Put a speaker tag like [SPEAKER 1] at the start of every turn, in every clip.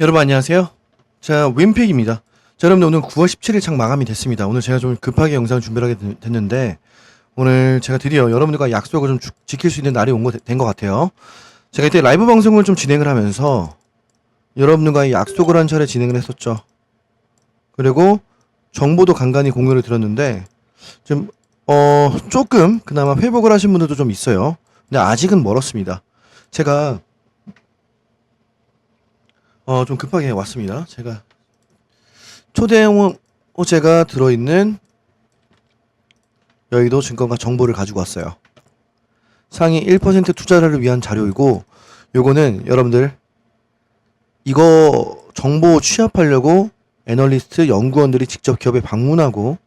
[SPEAKER 1] 여러분 안녕하세요. 자, 윈픽입니다. 자, 여러분들 오늘 9월 17일 창 마감이 됐습니다. 오늘 제가 좀 급하게 영상을 준비를 하게 되- 됐는데 오늘 제가 드디어 여러분들과 약속을 좀 주- 지킬 수 있는 날이 온것된것 같아요. 제가 이때 라이브 방송을 좀 진행을 하면서 여러분들과 약속을 한 차례 진행을 했었죠. 그리고 정보도 간간히 공유를 드렸는데 좀 어, 조금 그나마 회복을 하신 분들도 좀 있어요. 근데 아직은 멀었습니다. 제가 어, 좀 급하게 왔습니다. 제가 초대형 호재가 들어있는 여의도 증권가 정보를 가지고 왔어요. 상위 1% 투자를 위한 자료이고, 요거는 여러분들, 이거 정보 취합하려고 애널리스트, 연구원들이 직접 기업에 방문하고,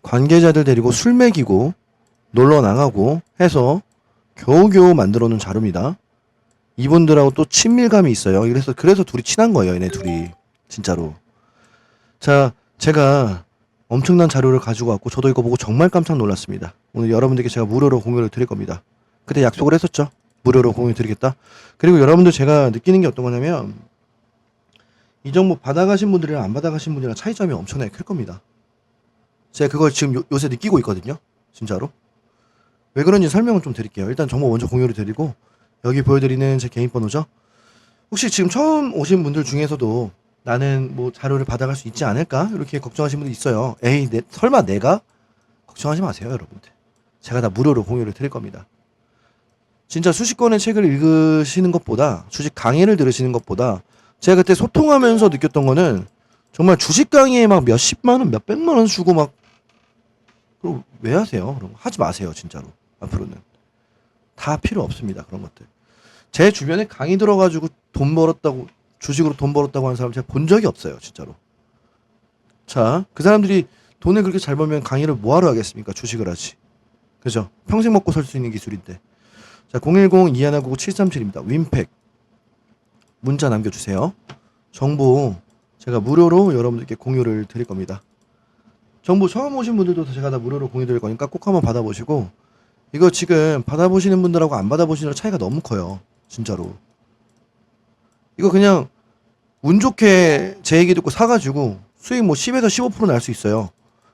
[SPEAKER 1] 관계자들 데리고 술 먹이고, 놀러 나가고 해서 겨우겨우 만들어 놓은 자료입니다. 이분들하고 또 친밀감이 있어요. 그래서 그래서 둘이 친한 거예요, 얘네 둘이. 진짜로. 자, 제가 엄청난 자료를 가지고 왔고 저도 이거 보고 정말 깜짝 놀랐습니다. 오늘 여러분들께 제가 무료로 공유를 드릴 겁니다. 그때 약속을 했었죠. 무료로 공유 드리겠다. 그리고 여러분들 제가 느끼는 게 어떤 거냐면 이 정보 받아가신 분들이랑 안 받아가신 분들이랑 차이점이 엄청나게 클 겁니다. 제가 그걸 지금 요, 요새 느끼고 있거든요. 진짜로. 왜 그런지 설명을 좀 드릴게요. 일단 정보 먼저 공유를 드리고 여기 보여드리는 제 개인 번호죠. 혹시 지금 처음 오신 분들 중에서도 나는 뭐 자료를 받아갈 수 있지 않을까 이렇게 걱정하시는 분들 있어요. 에이, 내, 설마 내가 걱정하지 마세요, 여러분들. 제가 다 무료로 공유를 드릴 겁니다. 진짜 수십 권의 책을 읽으시는 것보다 주식 강의를 들으시는 것보다 제가 그때 소통하면서 느꼈던 거는 정말 주식 강의에 막 몇십만 원, 몇백만 원 주고 막 그럼 왜 하세요? 그럼 하지 마세요, 진짜로. 앞으로는. 다 필요 없습니다. 그런 것들. 제 주변에 강의 들어가지고 돈 벌었다고 주식으로 돈 벌었다고 하는 사람 제가 본 적이 없어요. 진짜로. 자, 그 사람들이 돈을 그렇게 잘 벌면 강의를 뭐하러 하겠습니까? 주식을 하지. 그죠? 평생 먹고 살 수 있는 기술인데. 자, 010-2199-737입니다. 윈팩. 문자 남겨주세요. 정보 제가 무료로 여러분들께 공유를 드릴 겁니다. 정보 처음 오신 분들도 제가 다 무료로 공유 드릴 거니까 꼭 한번 받아보시고 이거 지금 받아보시는 분들하고 안 받아보시는 차이가 너무 커요. 진짜로. 이거 그냥 운 좋게 제 얘기 듣고 사가지고 수익 뭐 10에서 15%날 수 있어요.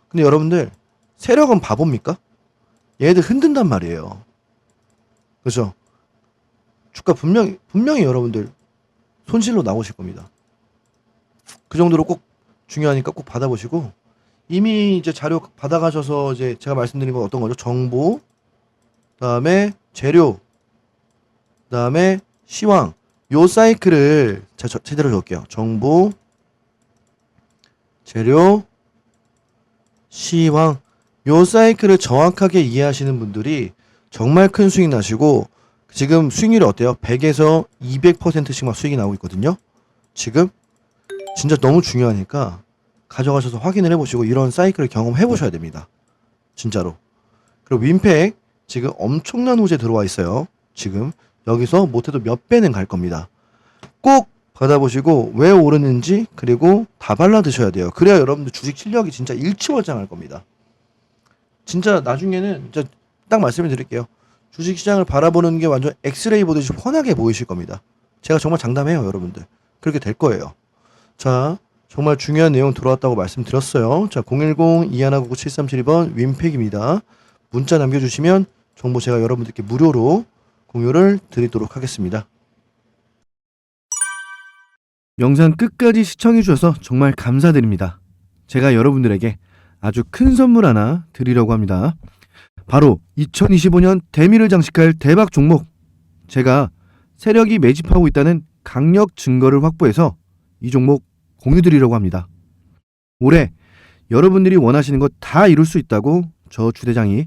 [SPEAKER 1] 근데 여러분들 세력은 바보입니까? 얘들 흔든단 말이에요. 그죠? 주가 분명히, 분명히 여러분들 손실로 나오실 겁니다. 그 정도로 꼭 중요하니까 꼭 받아보시고 이미 이제 자료 받아가셔서 이제 제가 말씀드린 건 어떤 거죠? 정보, 그 다음에 재료, 그다음에 시황 요 사이클을 자, 저, 제대로 적을게요. 정보, 재료, 시황 요 사이클을 정확하게 이해하시는 분들이 정말 큰 수익 나시고 지금 수익률이 어때요? 100에서 200%씩 막 수익이 나오고 있거든요. 지금 진짜 너무 중요하니까 가져가셔서 확인을 해보시고 이런 사이클을 경험해 보셔야 됩니다. 진짜로. 그리고 윈팩 지금 엄청난 호재 들어와 있어요. 지금 여기서 못해도 몇 배는 갈 겁니다. 꼭 받아보시고 왜 오르는지 그리고 다 발라 드셔야 돼요. 그래야 여러분들 주식 실력이 진짜 일치월장할 겁니다. 진짜 나중에는 진짜 딱 말씀을 드릴게요. 주식 시장을 바라보는 게 완전 엑스레이 보듯이 훤하게 보이실 겁니다. 제가 정말 장담해요, 여러분들. 그렇게 될 거예요. 자, 정말 중요한 내용 들어왔다고 말씀드렸어요. 자, 010-2199-7372번 윈팩입니다. 문자 남겨주시면 정보 제가 여러분들께 무료로 공유를 드리도록 하겠습니다. 영상 끝까지 시청해주셔서 정말 감사드립니다. 제가 여러분들에게 아주 큰 선물 하나 드리려고 합니다. 바로 2025년 대미를 장식할 대박 종목. 제가 세력이 매집하고 있다는 강력 증거를 확보해서 이 종목 공유 드리려고 합니다. 올해 여러분들이 원하시는 것 다 이룰 수 있다고 저 주대장이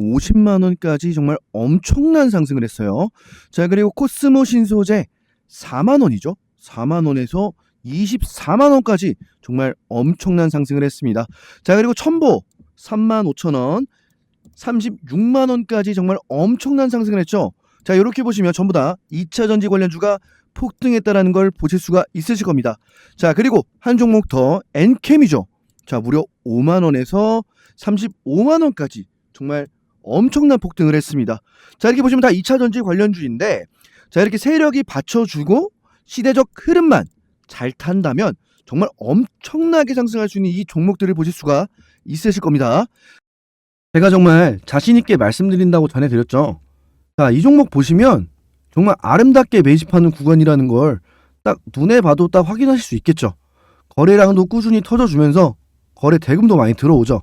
[SPEAKER 1] 150만 원까지 정말 엄청난 상승을 했어요. 자, 그리고 코스모 신소재 4만 원이죠. 4만 원에서
[SPEAKER 2] 24만 원까지 정말 엄청난 상승을 했습니다. 자 그리고 첨보 3만 5천 원, 36만 원까지 정말 엄청난 상승을 했죠. 자 이렇게 보시면 전부 다 2차 전지 관련주가 폭등했다라는 걸 보실 수가 있으실 겁니다. 자 그리고 한 종목 더 엔캠이죠. 자 무려 5만 원에서 35만 원까지 정말 엄청난 폭등을 했습니다. 자 이렇게 보시면 다 2차 전지 관련주인데 자 이렇게 세력이 받쳐주고 시대적 흐름만 잘 탄다면 정말 엄청나게 상승할 수 있는 이 종목들을 보실 수가 있으실 겁니다. 제가 정말 자신 있게 말씀드린다고 전해드렸죠. 자, 이 종목 보시면 정말 아름답게 매집하는 구간이라는 걸 딱 눈에 봐도 딱 확인하실 수 있겠죠. 거래량도 꾸준히 터져주면서 거래 대금도 많이 들어오죠.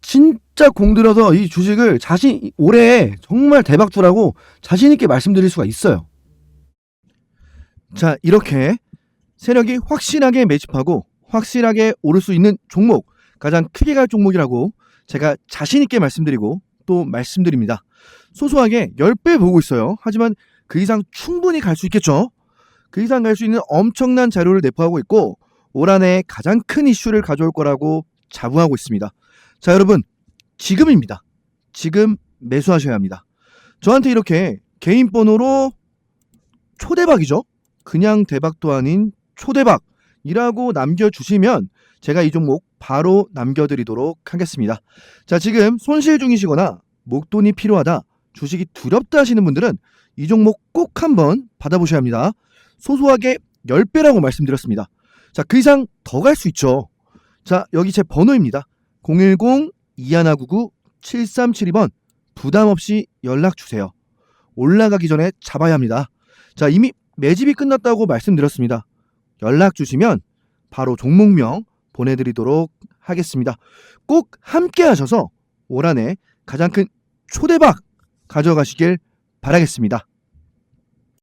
[SPEAKER 2] 진짜 공들여서 이 주식을 자신 올해 정말 대박주라고 자신 있게 말씀드릴 수가 있어요. 자, 이렇게 세력이 확실하게 매집하고 확실하게 오를 수 있는 종목, 가장 크게 갈 종목이라고 제가 자신 있게 말씀드리고 또 말씀드립니다. 소소하게 10배 보고 있어요. 하지만 그 이상 충분히 갈 수 있겠죠. 그 이상 갈 수 있는 엄청난 자료를 내포하고 있고 올 한해 가장 큰 이슈를 가져올 거라고 자부하고 있습니다. 자, 여러분. 지금입니다. 지금 매수하셔야 합니다. 저한테 이렇게 개인 번호로 초대박이죠. 그냥 대박도 아닌 초대박이라고 남겨주시면 제가 이 종목 바로 남겨드리도록 하겠습니다. 자, 지금 손실 중이시거나 목돈이 필요하다, 주식이 두렵다 하시는 분들은 이 종목 꼭 한번 받아보셔야 합니다. 소소하게 10배라고 말씀드렸습니다. 자, 그 이상 더 갈 수 있죠. 자, 여기 제 번호입니다. 010-2199-7372번 부담 없이 연락 주세요. 올라가기 전에 잡아야 합니다. 자, 이미 매집이 끝났다고 말씀드렸습니다. 연락 주시면 바로 종목명 보내드리도록 하겠습니다. 꼭 함께 하셔서 올 한해 가장 큰 초대박 가져가시길 바라겠습니다.